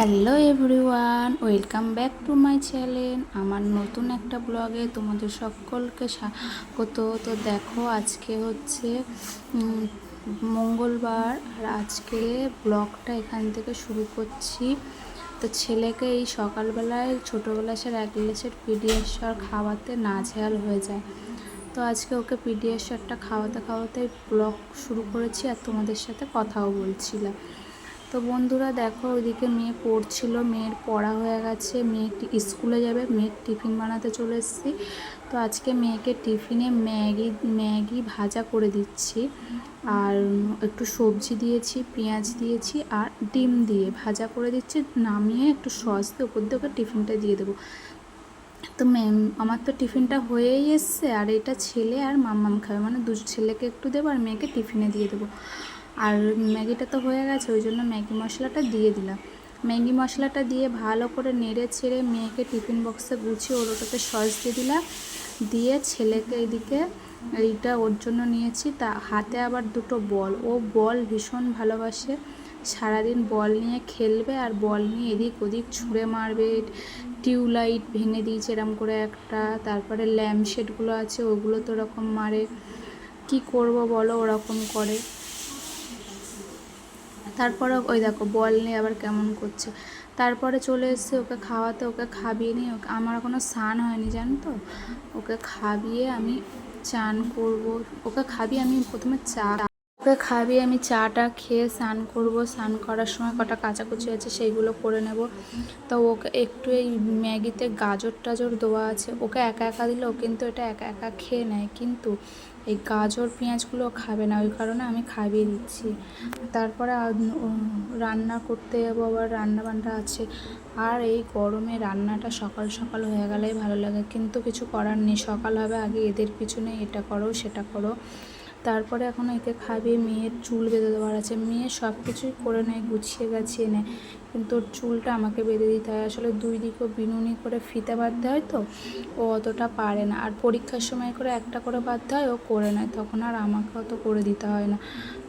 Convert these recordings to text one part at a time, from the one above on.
Hello everyone, welcome back to my channel. আমার নতুন একটা ব্লগে তোমাদের সকলকে স্বাগত। তো দেখো, আজকে হচ্ছে মঙ্গলবার, আর আজকে ব্লগটা এখান থেকে শুরু করছি। তো ছেলেকে এই সকালবেলায়, ছোটোবেলায় সে এক গ্লাসের পিডিএসর খাওয়াতে না নাজেহাল হয়ে যায়। তো আজকে ওকে পিডিএসরটা খাওয়াতে খাওয়াতে ব্লগ শুরু করেছি আর তোমাদের সাথে কথাও বলছিলাম। তো বন্ধুরা দেখো, ওইদিকে মেয়ে পড়ছিল, মেয়ের পড়া হয়ে গেছে, মেয়ে স্কুলে যাবে, মেয়ের টিফিন বানাতে চলে এসেছি। তো আজকে মেয়েকে টিফিনে ম্যাগি ম্যাগি ভাজা করে দিচ্ছি। আর একটু সবজি দিয়েছি, পেঁয়াজ দিয়েছি আর ডিম দিয়ে ভাজা করে দিচ্ছি। নামিয়ে একটু সস দিয়ে, ওপর দিয়ে ওকে টিফিনটা দিয়ে দেবো। তো ম্যাম, আমার তো টিফিনটা হয়েই এসছে, আর এটা ছেলে আর মাম্মাম খাবে। মানে দু, ছেলেকে একটু দেবো আর মেয়েকে টিফিনে দিয়ে দেবো। আর ম্যাগিটা তো হয়ে গেছে, ওই জন্য ম্যাগি মশলাটা দিয়ে দিলাম। ম্যাগি মশলাটা দিয়ে ভালো করে নেড়ে ছেড়ে মেয়েকে টিফিন বক্সে গুছিয়ে ওর ওটাতে সস দিয়ে দিলাম। দিয়ে ছেলেকে এদিকে এইটা ওর জন্য নিয়েছি। তা হাতে আবার দুটো বল। ও বল ভীষণ ভালোবাসে। সারাদিন বল নিয়ে খেলবে আর বল নিয়ে এদিক ওদিক ছুঁড়ে মারবে। টিউবলাইট ভেঙে দিয়েছে এরম করে একটা। তারপরে ল্যাম্পশেডগুলো আছে, ওগুলো তো ওরকম মারে। কি করব বলো, ওরকম করে। তারপরে ওই দেখো, বল নিয়ে আবার কেমন করছে। তারপরে চলে এসেছে, ওকে খাওয়াতে, ওকে খাবিয়ে নিয়ে, ওকে আমার এখনও স্নান হয়নি, জানো তো? ওকে খাবিয়ে আমি চান করব। ওকে খাবিয়ে আমি প্রথমে চা ওকে খাবিয়ে আমি চাটা খেয়ে স্নান করব। স্নান করার সময় কটা কাচাকুচি আছে, সেইগুলো করে নেব। তো ওকে একটু এই ম্যাগিতে গাজর টাজর দেওয়া আছে। ওকে একা একা দিলে ও কিন্তু এটা একা একা খেয়ে নেয়। কিন্তু এই গাজর, পেঁয়াজগুলো খাবে না, ওই কারণে আমি খাইয়ে দিচ্ছি। তারপরে রান্না করতে যাব, আবার রান্না বান্না আছে। আর এই গরমে রান্নাটা সকাল সকাল হয়ে গেলেই ভালো লাগে। কিন্তু কিছু করার নেই, সকাল হবে আগে এদের পিছনে এটা করো, সেটা করো। তারপরে এখন একে খাবে, মেয়ের চুল বেঁধে দেওয়ার আছে। মেয়ে সব কিছুই করে নেয়, গুছিয়ে গাছিয়ে নেয়। কিন্তু ওর চুলটা আমাকে বেঁধে দিতে হয়। আসলে দুই দিকেও বিনুনি করে ফিতে বাঁধতে হয় তো, ও অতটা পারে না। আর পরীক্ষার সময় করে একটা করে বাঁধতে হয়, ও করে নেয়। তখন আর আমাকে অত করে দিতে হয় না।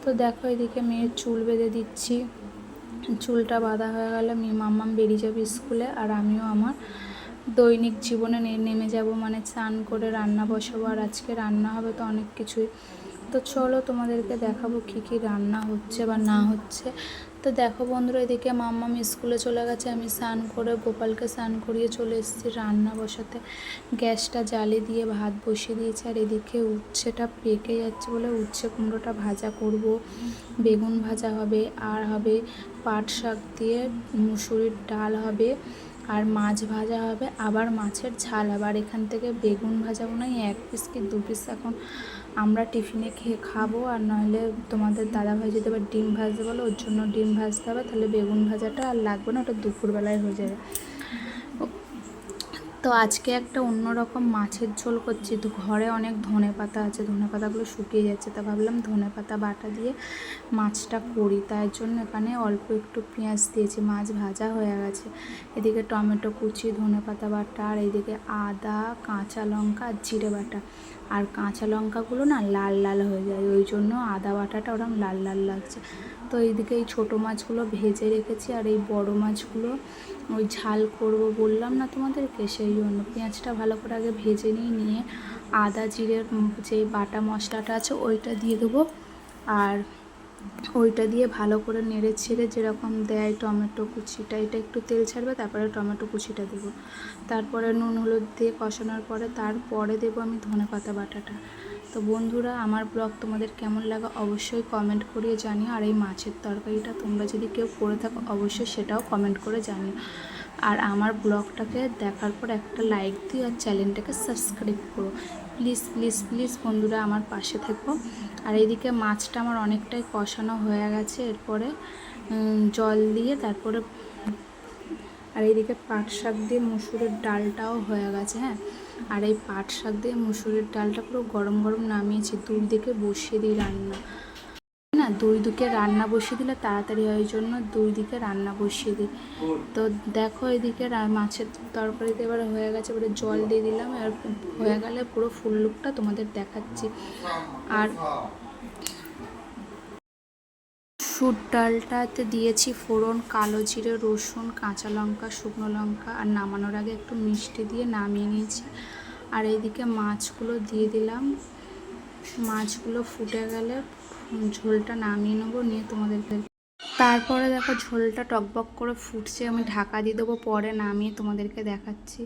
তো দেখো এদিকে মেয়ের চুল বেঁধে দিচ্ছি। চুলটা বাঁধা হয়ে গেলে মেয়ে মাম্মাম বেরিয়ে যাবে স্কুলে আর আমিও আমার দৈনিক জীবনে নেমে যাব। মানে স্নান করে রান্না বসাবো। আর আজকে রান্না হবে তো অনেক কিছুই। তো চলো তোমাদেরকে দেখাবো কী কী রান্না হচ্ছে বা না হচ্ছে। তো দেখো বন্ধুরা, এদিকে মাম্মাম স্কুলে চলে গেছে। আমি স্নান করে গোপালকে স্নান করিয়ে চলে এসেছি রান্না বসাতে। গ্যাসটা জ্বালিয়ে দিয়ে ভাত বসিয়ে দিয়েছি আর এদিকে উচ্ছেটা পেকে যাচ্ছে বলে উচ্ছে কুমড়োটা ভাজা করব। বেগুন ভাজা হবে, আর হবে পাট শাক দিয়ে মুসুরির ডাল হবে, আর মাছ ভাজা হবে, আবার মাছের ঝাল। হবে আর এখান থেকে বেগুন ভাজাবো না এক পিস কি দু পিস এখন আমরা টিফিনে খেয়ে খাব আর নইলে তোমাদের দাদাভাই যদি আবার ডিম ভাজতে বলো ওর জন্য ডিম ভাজতে হবে, তাহলে বেগুন ভাজাটা আর লাগবে না, ওটা দুপুরবেলায় হয়ে যাবে। তো আজকে একটা অন্যরকম মাছের ঝোল করছি। তো ঘরে অনেক ধনে পাতা আছে ধনে পাতাগুলো শুকিয়ে যাচ্ছে, তা ভাবলাম ধনে পাতা বাটা দিয়ে মাছটা করি। তাই জন্য এখানে অল্প একটু পেঁয়াজ দিয়েছি, মাছ ভাজা হয়ে গেছে। এদিকে টমেটো কুচি ধনে পাতা বাটা, আর এদিকে আদা, কাঁচা লঙ্কা আর জিরে বাটা। আর কাঁচা লঙ্কাগুলো না লাল লাল হয়ে যায়, ওই জন্য আদা বাটাটা ওরকম লাল লাল লাগছে। তো এইদিকে এই ছোটো মাছগুলো ভেজে রেখেছি, আর এই বড় মাছগুলো ওই ঝাল করব বললাম না তোমাদেরকে, সেই জন্য পেঁয়াজটা ভালো করে আগে ভেজে নিয়ে নিয়ে আদা জিরের যে বাটা মশলাটা আছে ওইটা দিয়ে দেবো। আর ওইটা দিয়ে ভালো করে নেড়ে ছেড়ে যেরকম দেয় টমেটো কুচিটা, এটা একটু তেল ছাড়বে, তারপরে টমেটো কুচিটা দেবো। তারপরে নুন, হলুদ দিয়ে কষানোর পরে তারপরে দেবো আমি ধনে পাতা বাটাটা। তো বন্ধুরা, আমার ব্লগ তোমাদের কেমন লাগে অবশ্যই কমেন্ট করিয়ে জানিও। আর এই মাছের তরকারিটা তোমরা যদি কেউ করে থাকো, অবশ্যই সেটাও কমেন্ট করে জানিও। আর আমার ব্লগটাকে দেখার পর একটা লাইক দিও আর চ্যানেলটাকে সাবস্ক্রাইব করো। প্লিজ প্লিজ প্লিজ বন্ধুরা আমার পাশে থেকো। আর এইদিকে মাছটা আমার অনেকটাই কষানো হয়ে গেছে, এরপরে জল দিয়ে তারপরে, আর এইদিকে পাট শাক দিয়ে মুসুরের ডালটাও হয়ে গেছে হ্যাঁ? আর এই পাট শাক দিয়ে মুসুরের ডালটা পুরো গরম গরম নামিয়েছি দুই দিকে বসিয়ে দিই রান্না। দুই দিকে রান্না বসিয়ে দিলে তাড়াতাড়ি হয় জন্য দুই দিকে রান্না বসিয়ে দিই। তো দেখো এদিকে মাছের তরকারিতে এবার হয়ে গেছে, এবারে জল দিয়ে দিলাম, আর হয়ে গেলে পুরো ফুল লুকটা তোমাদের দেখাচ্ছি। আর মসুর ডালটাতে দিয়েছি ফোড়ন, কালো জিরে, রসুন, কাঁচা লঙ্কা, শুকনো লঙ্কা, আর নামানোর আগে একটু মিষ্টি দিয়ে নামিয়ে নিয়েছি। আর এইদিকে মাছগুলো দিয়ে দিলাম। মাছগুলো ফুটে গেলে ঝোলটা নামিয়ে নেব, নিয়ে তোমাদেরকে তারপরে দেখো ঝোলটা টকবক করে ফুটছে, আমি ঢাকা দিয়ে দেবো, পরে নামিয়ে তোমাদেরকে দেখাচ্ছি।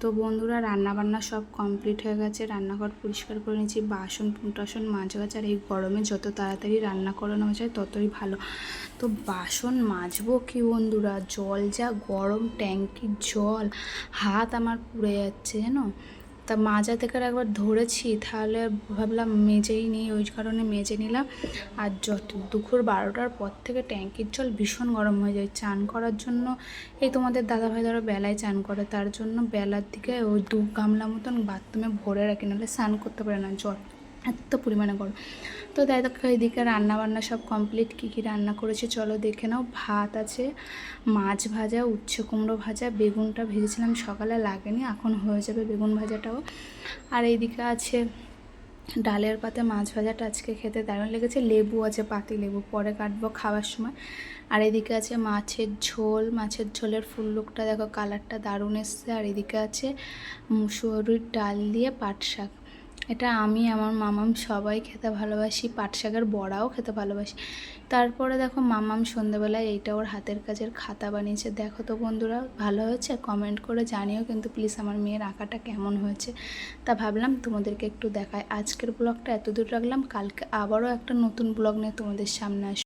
তো বন্ধুরা, রান্নাবান্না সব কমপ্লিট হয়ে গেছে, রান্নাঘর পরিষ্কার করে নিয়েছি, বাসন টাসন মাছ গেছে আর এই গরমে যত তাড়াতাড়ি রান্না করানো যায় ততই ভালো। তো বাসন মাজবো কি বন্ধুরা, জল যা গরম, ট্যাঙ্কির জল, হাত আমার পুড়ে যাচ্ছে, জানো? তা মাজা থেকে একবার ধরেছি, তাহলে ভাবলাম মেজেই নিই, ওই কারণে মেজে নিলাম। আর যত দুপুর বারোটার পর থেকে ট্যাঙ্কির জল ভীষণ গরম হয়ে যায়। চান করার জন্য এই তোমাদের দাদাভাই ধরো বেলায় চান করে, তার জন্য বেলার দিকে ওই দু গামলা মতন বাথরুমে ভরে রাখি, নাহলে স্নান করতে পারে না, জল এত পরিমাণে গরম। তো তাই এদিকে রান্না বান্না সব কমপ্লিট কী কী রান্না করেছে চলো দেখে নাও। ভাত আছে, মাছ ভাজা, উচ্ছে কুমড়ো ভাজা, বেগুনটা ভেজেছিলাম সকালে, লাগেনি, এখন হয়ে যাবে বেগুন ভাজাটাও। আর এইদিকে আছে ডালের পাতে মাছ ভাজাটা আজকে খেতে দারুণ লেগেছে। লেবু আছে, পাতি লেবু, পরে কাটবো খাওয়ার সময়। আর এদিকে আছে মাছের ঝোল, মাছের ঝোলের ফুল লুকটা দেখো কালারটা দারুণ এসছে। আর এদিকে আছে মুসুরির ডাল দিয়ে পাট শাক। এটা আমি, আমার মামাম সবাই খেতে ভালোবাসি। পাট শাকের বড়াও খেতে ভালোবাসি। তারপরে দেখো মামাম সন্ধ্যেবেলায় এইটা ওর হাতের কাজের খাতা বানিয়েছে। দেখো তো বন্ধুরা, ভালো হয়েছে? কমেন্ট করে জানিও কিন্তু প্লিজ আমার মেয়ের আঁকাটা কেমন হয়েছে? তা ভাবলাম তোমাদেরকে একটু দেখায় আজকের ব্লগটা এতদূর রাখলাম। কালকে আবারও একটা নতুন ব্লগ নিয়ে তোমাদের সামনে আসব